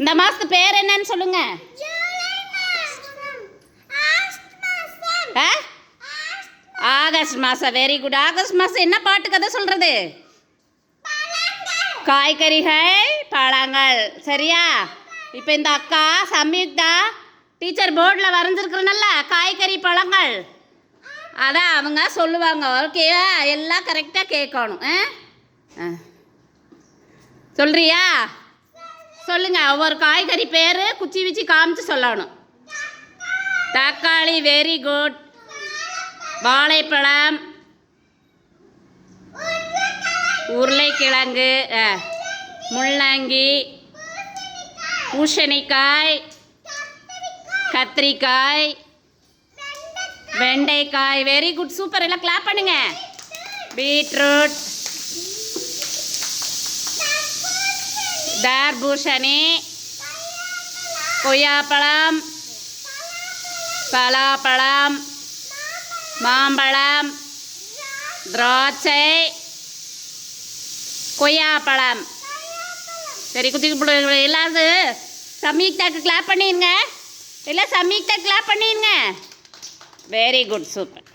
இந்த மாசத்து பேர் என்னன்னு சொல்லுங்க. ஆ? ஆகஸ்ட் மாதம் வெரி குட் ஆகஸ்ட் மாதம் என்ன பாட்டு கதை சொல்கிறது காய்கறிகள் பழங்கள். சரியா? இப்போ இந்த அக்கா சம்யுக்தா டீச்சர் போர்டில் வரைஞ்சிருக்கிறனல்ல காய்கறி பழங்கள். அதான் அவங்க சொல்லுவாங்க. ஓகேவா எல்லாம் கரெக்டாக கேட்கணும். ஆ? ஆ. சொல்லுங்கள் சொல்லுங்க ஒவ்வொரு காய்கறி பேர் குச்சி வச்சு காமிச்சு சொல்லணும். தக்காளி வெரி குட் வாழைப்பழம். உருளைக்கிழங்கு ஆ, முள்ளங்கி. பூசணிக்காய். கத்திரிக்காய். வெண்டைக்காய். வெரி குட் சூப்பர் எல்லாம் கிளாப் பண்ணுங்க. பீட்ரூட் தார்பூஷணி கொய்யாப்பழம் பலாப்பழம் மாம்பழம் திராட்சை கொய்யாப்பழம் சரி குத்தி இல்லாது எல்லாரும் சம்யுக்தாக்கு கிளாப் பண்ணிடுங்க எல்லாம் சமீக்தா கிளாப் பண்ணிடுங்க வெரி குட் சூப்பர்